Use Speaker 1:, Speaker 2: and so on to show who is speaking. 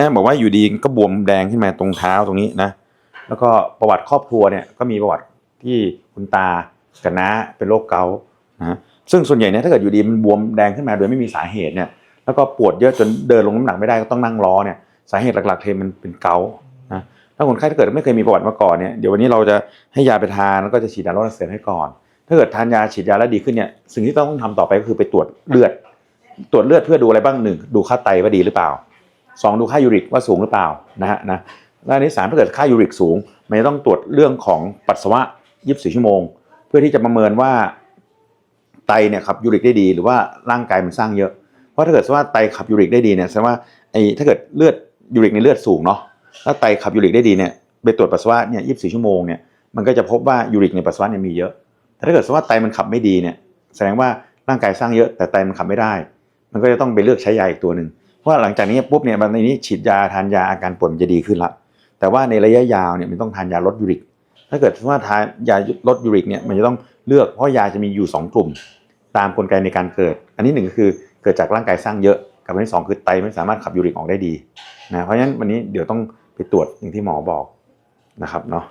Speaker 1: นะบอกว่าอยู่ดีก็บวมแดงขึ้นมาตรงเท้าตรงนี้นะ แล้วก็ประวัติครอบครัวเนี่ยก็มีประวัติที่คุณตากับน้าเป็นโรคเกาต์นะซึ่งส่วนใหญ่เนี่ยถ้าเกิดอยู่ดีมันบวมแดงขึ้นมาโดยไม่มีสาเหตุเนี่ยแล้วก็ปวดเยอะจนเดินลงน้ำหนักไม่ได้ก็ต้องนั่งล้อเนี่ยสาเหตุหลักๆเลยมันเป็นเกาต์นะถ้าคนไข้ถ้าเกิดไม่เคยมีประวัติมาก่อนเนี่ยเดี๋ยววันนี้เราจะให้ยาไปทานแล้วก็จะฉีดยาลดอักเสบให้ก่อน ถ้าเกิดทานยาฉีดยาแล้วดีขึ้นเนี่ยสิ่งที่ต้องทำต่อไปก็คือไปตรวจเลือด ตรวจเลือดเพื่อดูอะไรบ้างหนึ่งดูค่าไตว่าดีหรือเปล่า สองดูค่ายูริกว่าสูงหรือเปล่านะฮะนะและอันที่สามถ้าเกิดค่ายูริกสูงมันจะต้องตรวจเรื่องของปัสสาวะ24ชั่วโมง เพื่อที่จะประเมินว่าไตเนี่ยขับยูริกได้ดีหรือว่าร่างกายมันสร้างเยอะ เพราะถ้าเกิดว่าไตขับยูริกได้ดีเนี่ยแสดงว่าไอ้ถ้าเกิดเลือดยูริกในเลือดสูงเนาะแล้วไตขับยูริกได้ดีเนี่ยไปตรวจปัสสาวะเนี่ย24ชั่วโมงเนี่ยมันก็จะพบว่ายูริกในปัสสาวะเนี่ยมีเยอะ แต่ถ้าเกิดว่าไตมันขับไม่ดีเนี่ยแสดงว่าร่างกายสร้างเยอะแต่ไตมันขับไม่ได้ มันก็จะต้องไปเลือกใช้ยาอีกตัวหนึ่ง ว่าหลังจากนี้ปุ๊บเนี่ยวันนี้ฉีดยาทานยาอาการปวดมันจะดีขึ้นละแต่ว่าในระยะยาวเนี่ยมันต้องทานยาลดยูริก ถ้าเกิดว่าทานยาลดยูริกเนี่ยมันจะต้องเลือกเพราะยาจะมีอยู่ 2 กลุ่ม ตามกลไกในการเกิด อันนี้หนึ่งก็คือเกิดจากร่างกายสร้างเยอะ กับอันที่สองคือไตไม่สามารถขับยูริกออกได้ดีนะเพราะฉะนั้นวันนี้เดี๋ยวต้องไปตรวจอย่างที่หมอบอกนะครับเนาะ